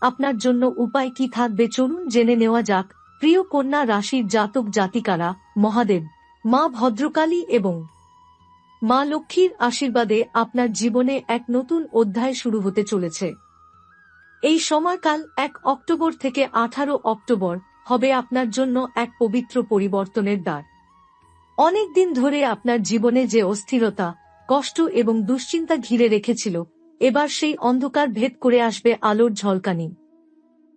আপনার জন্য উপায় কি থাকবে চলুন জেনে নেওয়া যাক। প্রিয় কন্যা রাশির জাতক জাতিকারা, মহাদেব, মা ভদ্রকালী এবং মা লক্ষ্মীর আশীর্বাদে আপনার জীবনে এক নতুন অধ্যায় শুরু হতে চলেছে। এই সময়কাল এক অক্টোবর থেকে আঠারো অক্টোবর হবে আপনার জন্য এক পবিত্র পরিবর্তনের দ্বার। অনেক দিন ধরে আপনার জীবনে যে অস্থিরতা, কষ্ট এবং দুশ্চিন্তা ঘিরে রেখেছিল এবার সেই অন্ধকার ভেদ করে আসবে আলোর ঝলকানি।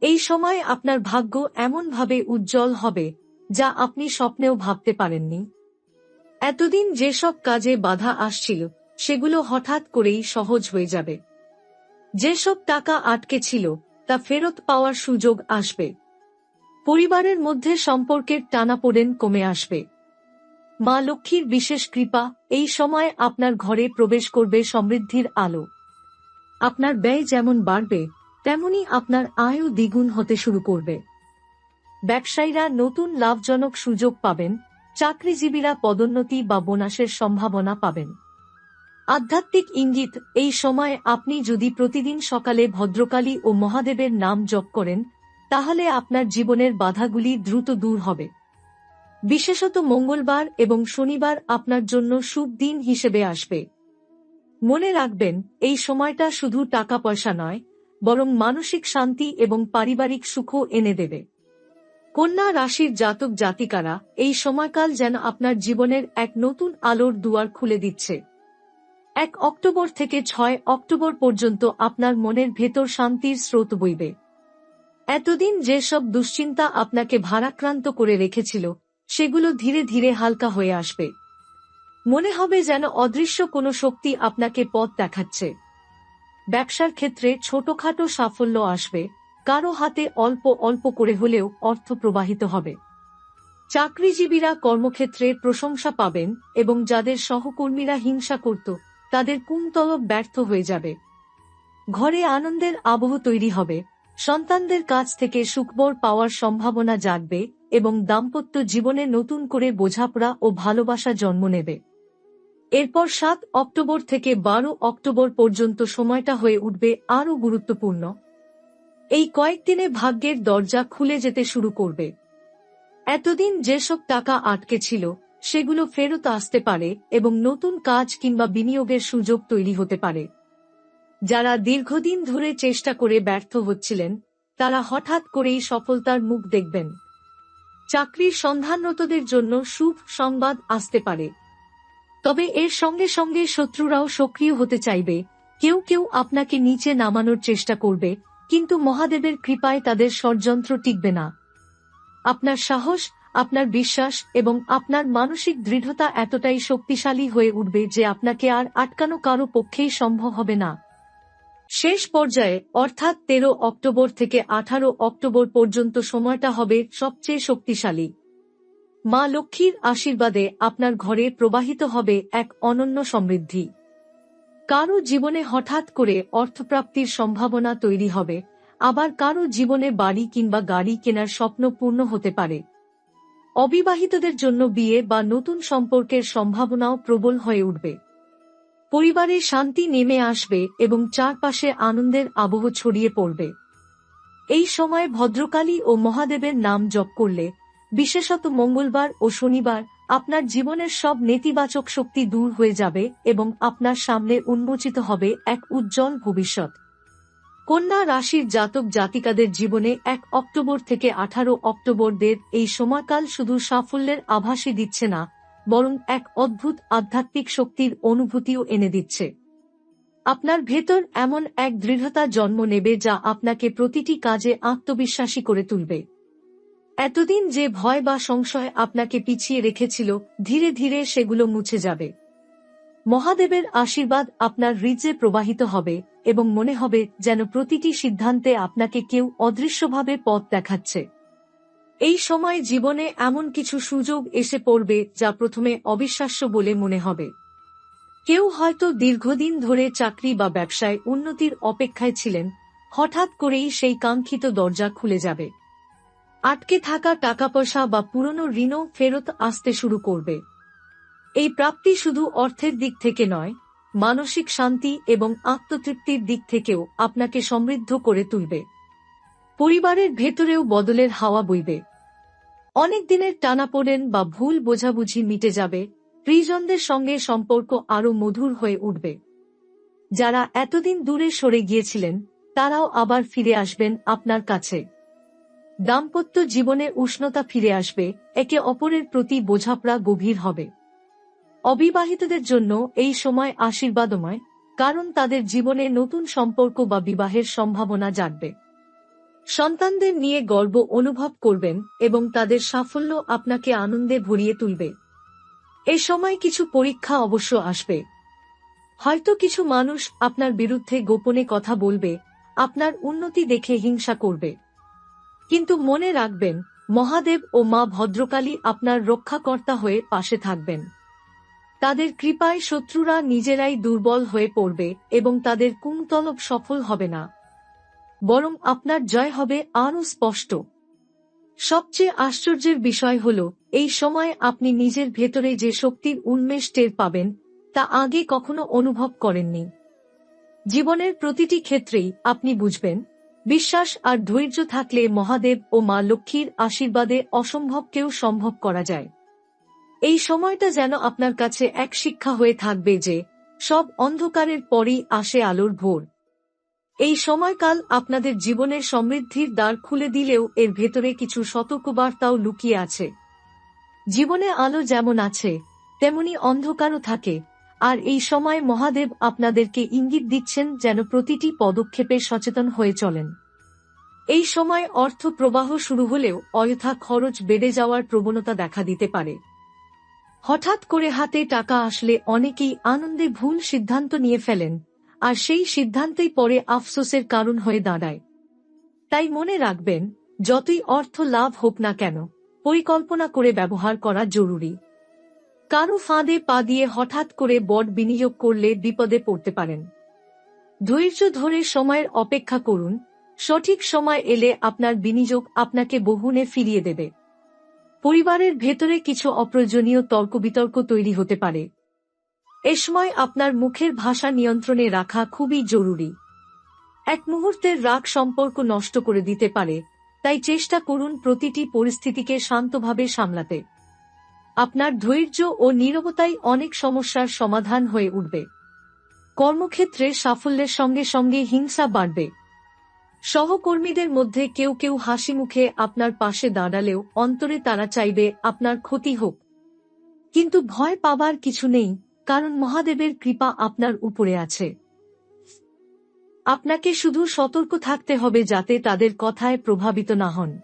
এই সময় আপনার ভাগ্য এমনভাবে উজ্জ্বল হবে, যা আপনি স্বপ্নেও ভাবতে পারেননি। এতদিন যেসব কাজে বাধা আসছিল, সেগুলো হঠাৎ করেই সহজ হয়ে যাবে। যেসব টাকা আটকে ছিল, তা ফেরত পাওয়ার সুযোগ আসবে। পরিবারের মধ্যে সম্পর্কের টানাপোড়েন কমে আসবে। মা লক্ষ্মীর বিশেষ কৃপা এই সময় আপনার ঘরে প্রবেশ করবে সমৃদ্ধির আলো। আপনার ব্যয় যেমন বাড়বে, তেমনি আপনার আয়ও দ্বিগুণ হতে শুরু করবে। ব্যবসায়ীরা নতুন লাভজনক সুযোগ পাবেন, চাকরিজীবীরা পদোন্নতি বা বোনাসের সম্ভাবনা পাবেন। আধ্যাত্মিক ইঙ্গিত, এই সময় আপনি যদি প্রতিদিন সকালে ভদ্রকালী ও মহাদেবের নাম জপ করেন, তাহলে আপনার জীবনের বাধাগুলি দ্রুত দূর হবে। বিশেষত মঙ্গলবার এবং শনিবার আপনার জন্য শুভ দিন হিসেবে আসবে। মনে রাখবেন, এই সময়টা শুধু টাকা পয়সা নয়, বরং মানসিক শান্তি এবং পারিবারিক সুখও এনে দেবে। কন্যা রাশির জাতক জাতিকারা, এই সময়কাল যেন আপনার জীবনের এক নতুন আলোর দুয়ার খুলে দিচ্ছে। এক অক্টোবর থেকে ছয় অক্টোবর পর্যন্ত আপনার মনের ভেতর শান্তির স্রোত বইবে। এতদিন যেসব দুশ্চিন্তা আপনাকে ভারাক্রান্ত করে রেখেছিল, সেগুলো ধীরে ধীরে হালকা হয়ে আসবে। মনে হবে যেন অদৃশ্য কোনো শক্তি আপনাকে পথ দেখাচ্ছে। ব্যবসার ক্ষেত্রে ছোটখাটো সাফল্য আসবে, কারও হাতে অল্প অল্প করে হলেও অর্থ প্রবাহিত হবে। চাকরিজীবীরা কর্মক্ষেত্রে প্রশংসা পাবেন এবং যাদের সহকর্মীরা হিংসা করত, তাদের কুমতলব ব্যর্থ হয়ে যাবে। ঘরে আনন্দের আবহ তৈরি হবে, সন্তানদের কাছ থেকে সুখবর পাওয়ার সম্ভাবনা জাগবে এবং দাম্পত্য জীবনে নতুন করে বোঝাপড়া ও ভালোবাসা জন্ম নেবে। এরপর সাত অক্টোবর থেকে বারো অক্টোবর পর্যন্ত সময়টা হয়ে উঠবে আরও গুরুত্বপূর্ণ। এই কয়েকদিনে ভাগ্যের দরজা খুলে যেতে শুরু করবে। এতদিন যেসব টাকা আটকে ছিল, সেগুলো ফেরত আসতে পারে এবং নতুন কাজ কিংবা বিনিয়োগের সুযোগ তৈরি হতে পারে। যারা দীর্ঘদিন ধরে চেষ্টা করে ব্যর্থ হচ্ছিলেন, তারা হঠাৎ করেই সফলতার মুখ দেখবেন। চাকরির সন্ধানরতদের জন্য শুভ সংবাদ আসতে পারে। তবে এর সঙ্গে সঙ্গে শত্রুরাও সক্রিয় হতে চাইবে। কেউ কেউ আপনাকে নিচে নামানোর চেষ্টা করবে, কিন্তু মহাদেবের কৃপায় তাদের ষড়যন্ত্র টিকবে না। আপনার সাহস, আপনার বিশ্বাস এবং আপনার মানসিক দৃঢ়তা এতটাই শক্তিশালী হয়ে উঠবে যে আপনাকে আর আটকানো কারও পক্ষেই সম্ভব হবে না। শেষ পর্যায়ে, অর্থাৎ তেরো অক্টোবর থেকে আঠারো অক্টোবর পর্যন্ত সময়টা হবে সবচেয়ে শক্তিশালী। মা লক্ষ্মীর আশীর্বাদে আপনার ঘরে প্রবাহিত হবে এক অনন্য সমৃদ্ধি। কারও জীবনে হঠাৎ করে অর্থপ্রাপ্তির সম্ভাবনা তৈরি হবে, আবার কারও জীবনে বাড়ি কিংবা গাড়ি কেনার স্বপ্ন পূর্ণ হতে পারে। অবিবাহিতদের জন্য বিয়ে বা নতুন সম্পর্কের সম্ভাবনাও প্রবল হয়ে উঠবে। পরিবারে শান্তি নেমে আসবে এবং চারপাশে আনন্দের আবহ ছড়িয়ে পড়বে। এই সময় ভদ্রকালী ও মহাদেবের নাম জপ করলে বিশেষত মঙ্গলবার ও শনিবার আপনার জীবনের সব নেতিবাচক শক্তি দূর হয়ে যাবে এবং আপনার সামনে উন্মোচিত হবে এক উজ্জ্বল ভবিষ্যৎ। কন্যা রাশির জাতক জাতিকাদের জীবনে এক অক্টোবর থেকে আঠারো অক্টোবরদের এই সময়কাল শুধু সাফল্যের আভাসই দিচ্ছে না, বরং এক অদ্ভুত আধ্যাত্মিক শক্তির অনুভূতিও এনে দিচ্ছে। আপনার ভেতর এমন এক দৃঢ়তা জন্ম নেবে যা আপনাকে প্রতিটি কাজে আত্মবিশ্বাসী করে তুলবে। এতদিন যে ভয় বা সংশয় আপনাকে পিছিয়ে রেখেছিল, ধীরে ধীরে সেগুলো মুছে যাবে। মহাদেবের আশীর্বাদ আপনার হৃদয়ে প্রবাহিত হবে এবং মনে হবে যেন প্রতিটি সিদ্ধান্তে আপনাকে কেউ অদৃশ্যভাবে পথ দেখাচ্ছে। এই সময় জীবনে এমন কিছু সুযোগ এসে পড়বে যা প্রথমে অবিশ্বাস্য বলে মনে হবে। কেউ হয়তো দীর্ঘদিন ধরে চাকরি বা ব্যবসায় উন্নতির অপেক্ষায় ছিলেন, হঠাৎ করেই সেই কাঙ্ক্ষিত দরজা খুলে যাবে। আটকে থাকা টাকা পয়সা বা পুরনো ঋণও ফেরত আসতে শুরু করবে। এই প্রাপ্তি শুধু অর্থের দিক থেকে নয়, মানসিক শান্তি এবং আত্মতৃপ্তির দিক থেকেও আপনাকে সমৃদ্ধ করে তুলবে। পরিবারের ভেতরেও বদলের হাওয়া বইবে। অনেক দিনের টানাপোড়েন বা ভুল বোঝাবুঝি মিটে যাবে প্রিজনদের সঙ্গে সম্পর্ক আরও মধুর হয়ে উঠবে। যারা এতদিন দূরে সরে গিয়েছিলেন, তারাও আবার ফিরে আসবেন আপনার কাছে। দাম্পত্য জীবনে উষ্ণতা ফিরে আসবে, একে অপরের প্রতি বোঝাপড়া গভীর হবে। অবিবাহিতদের জন্য এই সময় আশীর্বাদময়, কারণ তাদের জীবনে নতুন সম্পর্ক বা বিবাহের সম্ভাবনা জাগবে। সন্তানদের নিয়ে গর্ব অনুভব করবেন এবং তাদের সাফল্য আপনাকে আনন্দে ভরিয়ে তুলবে। এ সময় কিছু পরীক্ষা অবশ্য আসবে। হয়তো কিছু মানুষ আপনার বিরুদ্ধে গোপনে কথা বলবে, আপনার উন্নতি দেখে হিংসা করবে। কিন্তু মনে রাখবেন, মহাদেব ও মা ভদ্রকালী আপনার রক্ষাকর্তা হয়ে পাশে থাকবেন। তাদের কৃপায় শত্রুরা নিজেরাই দুর্বল হয়ে পড়বে এবং তাদের কুমতলব সফল হবে না। বরং আপনার জয় হবে আরও স্পষ্ট। সবচেয়ে আশ্চর্যের বিষয় হল, এই সময় আপনি নিজের ভেতরে যে শক্তির উন্মেষ টের পাবেন, তা আগে কখনো অনুভব করেননি। জীবনের প্রতিটি ক্ষেত্রেই আপনি বুঝবেন বিশ্বাস আর ধৈর্য থাকলে মহাদেব ও মা লক্ষ্মীর আশীর্বাদে অসম্ভবকেও সম্ভব করা যায়। এই সময়টা যেন আপনার কাছে এক শিক্ষা হয়ে থাকবে যে, সব অন্ধকারের পরেই আসে আলোর ভোর। এই সময়কাল আপনাদের জীবনের সমৃদ্ধির দ্বার খুলে দিলেও এর ভেতরে কিছু সতর্কবার্তাও লুকিয়ে আছে। জীবনে আলো যেমন আছে, তেমনি অন্ধকারও থাকে। আর এই সময় মহাদেব আপনাদেরকে ইঙ্গিত দিচ্ছেন যেন প্রতিটি পদক্ষেপে সচেতন হয়ে চলেন। এই সময় অর্থ প্রবাহ শুরু হলেও অযথা খরচ বেড়ে যাওয়ার প্রবণতা দেখা দিতে পারে। হঠাৎ করে হাতে টাকা আসলে অনেকেই আনন্দে ভুল সিদ্ধান্ত নিয়ে ফেলেন, আর সেই সিদ্ধান্তেই পরে আফসোসের কারণ হয়ে দাঁড়ায়। তাই মনে রাখবেন, যতই অর্থ লাভ হোক না কেন, পরিকল্পনা করে ব্যবহার করা জরুরি। কারও ফাঁদে পা দিয়ে হঠাৎ করে বড বিনিয়োগ করলে বিপদে পড়তে পারেন। ধৈর্য ধরে সময়ের অপেক্ষা করুন, সঠিক সময় এলে আপনার বিনিয়োগ আপনাকে বহুনে ফিরিয়ে দেবে। পরিবারের ভেতরে কিছু অপ্রয়োজনীয় তর্ক বিতর্ক তৈরি হতে পারে। এ সময় আপনার মুখের ভাষা নিয়ন্ত্রণে রাখা খুবই জরুরি। এক মুহূর্তের রাগ সম্পর্ক নষ্ট করে দিতে পারে, তাই চেষ্টা করুন প্রতিটি পরিস্থিতিকে শান্তভাবে সামলাতে। আপনার ধৈর্য ও নীরবতাই অনেক সমস্যার সমাধান হয়ে উঠবে। কর্মক্ষেত্রে সাফল্যের সঙ্গে সঙ্গে হিংসা বাড়বে। সহকর্মীদের মধ্যে কেউ কেউ হাসি মুখে আপনার পাশে দাঁড়ালেও অন্তরে তারা চাইবে আপনার ক্ষতি হোক। কিন্তু ভয় পাবার কিছু নেই, কারণ মহাদেবের কৃপা আপনার উপরে আছে। আপনাকে শুধু সতর্ক থাকতে হবে যাতে তাদের কথায় প্রভাবিত না হন।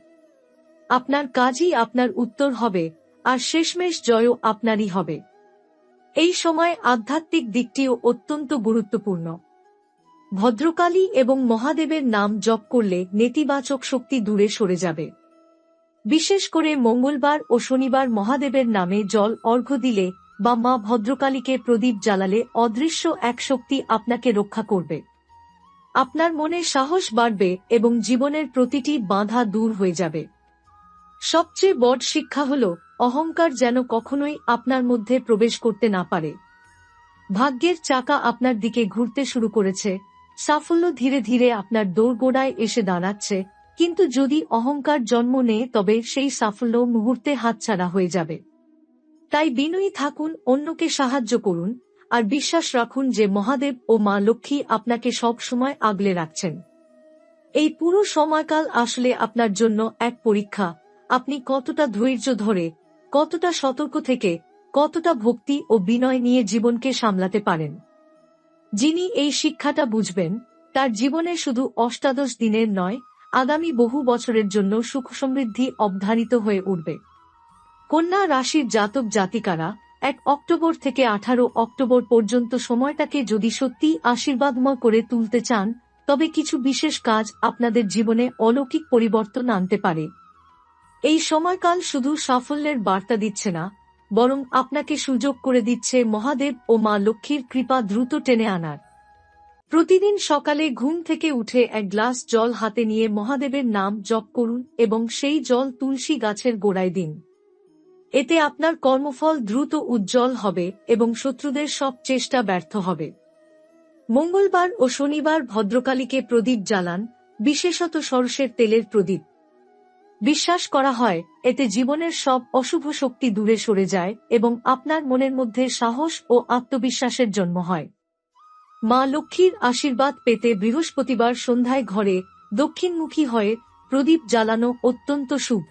আপনার কাজই আপনার উত্তর হবে আর শেষমেশ জয়ও আপনারই হবে। এই সময় আধ্যাত্মিক দিকটিও অত্যন্ত গুরুত্বপূর্ণ। ভদ্রকালী এবং মহাদেবের নাম জপ করলে নেতিবাচক শক্তি দূরে সরে যাবে। বিশেষ করে মঙ্গলবার ও শনিবার মহাদেবের নামে জল অর্ঘ্য দিলে বা মা ভদ্রকালীকে প্রদীপ জ্বালালে অদৃশ্য এক শক্তি আপনাকে রক্ষা করবে। আপনার মনে সাহস বাড়বে এবং জীবনের প্রতিটি বাধা দূর হয়ে যাবে। সবচেয়ে বড় শিক্ষা হল অহংকার যেন কখনোই আপনার মধ্যে প্রবেশ করতে না পারে। ভাগ্যের চাকা আপনার দিকে ঘুরতে শুরু করেছে। সাফল্য ধীরে ধীরে আপনার দোরগোড়ায় এসে দাঁড়াচ্ছে। কিন্তু যদি অহংকার জন্ম নেয়, তবে সেই সাফল্য মুহূর্তে হাতছাড়া হয়ে যাবে। তাই বিনয়ী থাকুন, অন্যকে সাহায্য করুন, আর বিশ্বাস রাখুন যে মহাদেব ও মা লক্ষ্মী আপনাকে সব সময় আগলে রাখছেন। এই পুরো সময়কাল আসলে আপনার জন্য এক পরীক্ষা। আপনি কতটা ধৈর্য ধরে কতটা সতর্ক থেকে কতটা ভক্তি ও বিনয় নিয়ে জীবনকে সামলাতে পারেন। যিনি এই শিক্ষাটা বুঝবেন, তার জীবনে শুধু অষ্টাদশ দিনের নয়, আগামী বহু বছরের জন্য সুখ সমৃদ্ধি অবধারিত হয়ে উঠবে। কন্যা রাশির জাতক জাতিকারা, এক অক্টোবর থেকে আঠারো অক্টোবর পর্যন্ত সময়টাকে যদি সত্যি আশীর্বাদময় করে তুলতে চান, তবে কিছু বিশেষ কাজ আপনাদের জীবনে অলৌকিক পরিবর্তন আনতে পারে। এই সময়কাল শুধু সাফল্যের বার্তা দিচ্ছে না, বরং আপনাকে সুযোগ করে দিচ্ছে মহাদেব ও মা লক্ষ্মীর কৃপা দ্রুত টেনে আনার। প্রতিদিন সকালে ঘুম থেকে উঠে এক গ্লাস জল হাতে নিয়ে মহাদেবের নাম জপ করুন এবং সেই জল তুলসী গাছের গোড়ায় দিন। এতে আপনার কর্মফল দ্রুত উজ্জ্বল হবে এবং শত্রুদের সব চেষ্টা ব্যর্থ হবে। মঙ্গলবার ও শনিবার ভদ্রকালীকে প্রদীপ জ্বালান, বিশেষত সরষের তেলের প্রদীপ। বিশ্বাস করা হয়, এতে জীবনের সব অশুভ শক্তি দূরে সরে যায় এবং আপনার মনের মধ্যে সাহস ও আত্মবিশ্বাসের জন্ম হয়। মা লক্ষ্মীর আশীর্বাদ পেতে বৃহস্পতিবার সন্ধ্যায় ঘরে দক্ষিণমুখী হয়ে প্রদীপ জ্বালানো অত্যন্ত শুভ।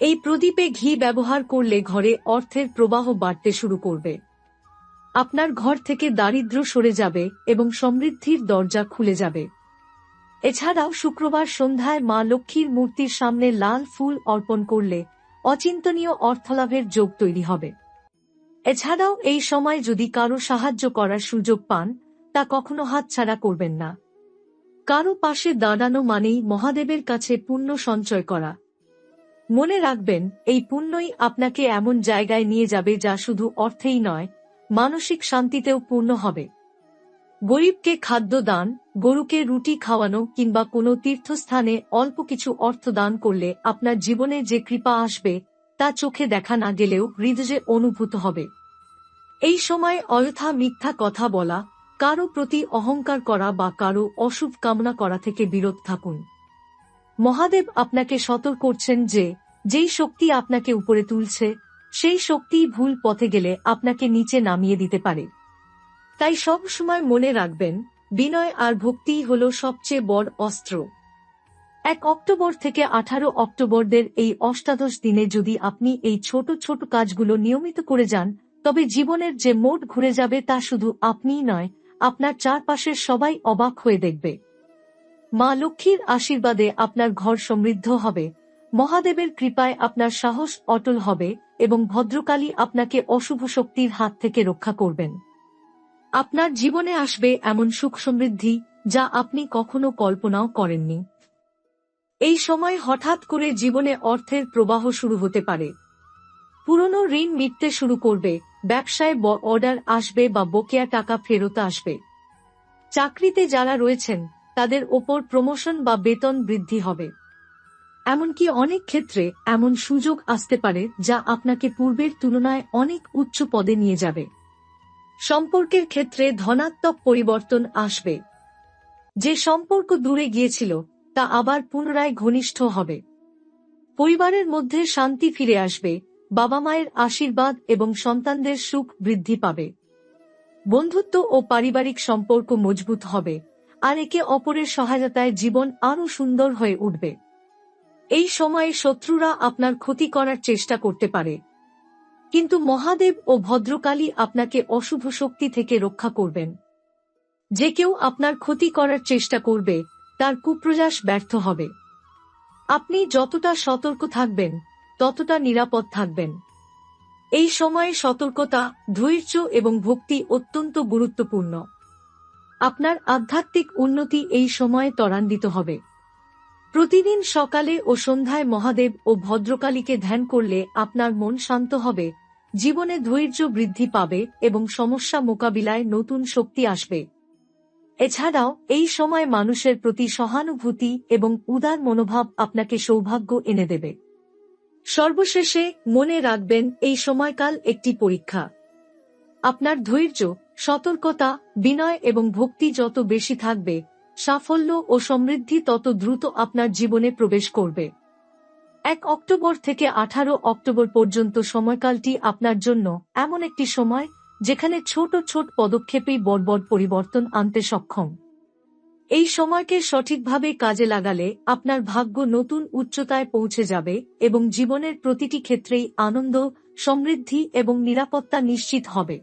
এই প্রদীপে ঘি ব্যবহার করলে ঘরে অর্থের প্রবাহ বাড়তে শুরু করবে। আপনার ঘর থেকে দারিদ্র সরে যাবে এবং সমৃদ্ধির দরজা খুলে যাবে। এছাড়াও শুক্রবার সন্ধ্যায় মা লক্ষ্মীর মূর্তির সামনে লাল ফুল অর্পণ করলে অচিন্তনীয় অর্থলাভের যোগ তৈরি হবে। এছাড়াও এই সময় যদি কারও সাহায্য করার সুযোগ পান, তা কখনো হাতছাড়া করবেন না। কারও পাশে দাঁড়ানো মানেই মহাদেবের কাছে পুণ্য সঞ্চয় করা। মনে রাখবেন, এই পুণ্যই আপনাকে এমন জায়গায় নিয়ে যাবে যা শুধু অর্থেই নয়, মানসিক শান্তিতেও পূর্ণ হবে। গরিবকে খাদ্য দান গরুকে রুটি খাওয়ানো কিংবা কোনো তীর্থস্থানে অল্প কিছু অর্থ দান করলে আপনার জীবনে যে কৃপা আসবে, তা চোখে দেখা না গেলেও হৃদয়ে অনুভূত হবে। এই সময় অযথা মিথ্যা কথা বলা, কারও প্রতি অহংকার করা বা কারও অশুভ কামনা করা থেকে বিরত থাকুন। মহাদেব আপনাকে সতর্ক করছেন যে, যেই শক্তি আপনাকে উপরে তুলছে, সেই শক্তি ভুল পথে গেলে আপনাকে নিচে নামিয়ে দিতে পারে। তাই সব সময় মনে রাখবেন বিনয় আর ভক্তিই হল সবচেয়ে বড় অস্ত্র। এক অক্টোবর থেকে আঠারো অক্টোবরদের এই অষ্টাদশ দিনে যদি আপনি এই ছোট ছোট কাজগুলো নিয়মিত করে যান, তবে জীবনের যে মোট ঘুরে যাবে তা শুধু আপনিই নয়, আপনার চারপাশের সবাই অবাক হয়ে দেখবে। মা লক্ষ্মীর আশীর্বাদে আপনার ঘর সমৃদ্ধ হবে, মহাদেবের কৃপায় আপনার সাহস অটল হবে এবং ভদ্রকালী আপনাকে অশুভ শক্তির হাত থেকে রক্ষা করবেন। আপনার জীবনে আসবে এমন সুখ সমৃদ্ধি যা আপনি কখনো কল্পনাও করেননি। এই সময় হঠাৎ করে জীবনে অর্থের প্রবাহ শুরু হতে পারে। পুরনো ঋণ মিটতে শুরু করবে, ব্যবসায় অর্ডার আসবে বা বকেয়া টাকা ফেরত আসবে। চাকরিতে যারা রয়েছেন, তাদের ওপর প্রমোশন বা বেতন বৃদ্ধি হবে। এমনকি অনেক ক্ষেত্রে এমন সুযোগ আসতে পারে যা আপনাকে পূর্বের তুলনায় অনেক উচ্চ পদে নিয়ে যাবে। সম্পর্কের ক্ষেত্রে ধনাত্মক পরিবর্তন আসবে। যে সম্পর্ক দূরে গিয়েছিল, তা আবার পুনরায় ঘনিষ্ঠ হবে। পরিবারের মধ্যে শান্তি ফিরে আসবে বাবা মায়ের আশীর্বাদ এবং সন্তানদের সুখ বৃদ্ধি পাবে। বন্ধুত্ব ও পারিবারিক সম্পর্ক মজবুত হবে, আর একে অপরের সহায়তায় জীবন আরও সুন্দর হয়ে উঠবে। এই সময়ে শত্রুরা আপনার ক্ষতি করার চেষ্টা করতে পারে। কিন্তু মহাদেব ও ভদ্রকালী আপনাকে অশুভ শক্তি থেকে রক্ষা করবেন। যে কেউ আপনার ক্ষতি করার চেষ্টা করবে, তার কুপ্রয়াস ব্যর্থ হবে। আপনি যতটা সতর্ক থাকবেন, ততটা নিরাপদ থাকবেন। এই সময়ে সতর্কতা, ধৈর্য এবং ভক্তি অত্যন্ত গুরুত্বপূর্ণ। আপনার আধ্যাত্মিক উন্নতি এই সময়ে ত্বরান্বিত হবে। প্রতিদিন সকালে ও সন্ধ্যায় মহাদেব ও ভদ্রকালীকে ধ্যান করলে আপনার মন শান্ত হবে জীবনে ধৈর্য বৃদ্ধি পাবে এবং সমস্যা মোকাবিলায় নতুন শক্তি আসবে। এছাড়াও, এই সময় মানুষের প্রতি সহানুভূতি এবং উদার মনোভাব আপনাকে সৌভাগ্য এনে দেবে। সর্বশেষে মনে রাখবেন, এই সময়কাল একটি পরীক্ষা। আপনার ধৈর্য, সতর্কতা, বিনয় এবং ভক্তি যত বেশি থাকবে, সাফল্য ও সমৃদ্ধি তত দ্রুত আপনার জীবনে প্রবেশ করবে। এক অক্টোবর থেকে আঠারো অক্টোবর পর্যন্ত সময়কালটি আপনার জন্য এমন একটি সময় যেখানে ছোট ছোট পদক্ষেপেই বড় পরিবর্তন আনতে সক্ষম। এই সময়কে সঠিকভাবে কাজে লাগালে আপনার ভাগ্য নতুন উচ্চতায় পৌঁছে যাবে এবং জীবনের প্রতিটি ক্ষেত্রেই আনন্দ, সমৃদ্ধি এবং নিরাপত্তা নিশ্চিত হবে।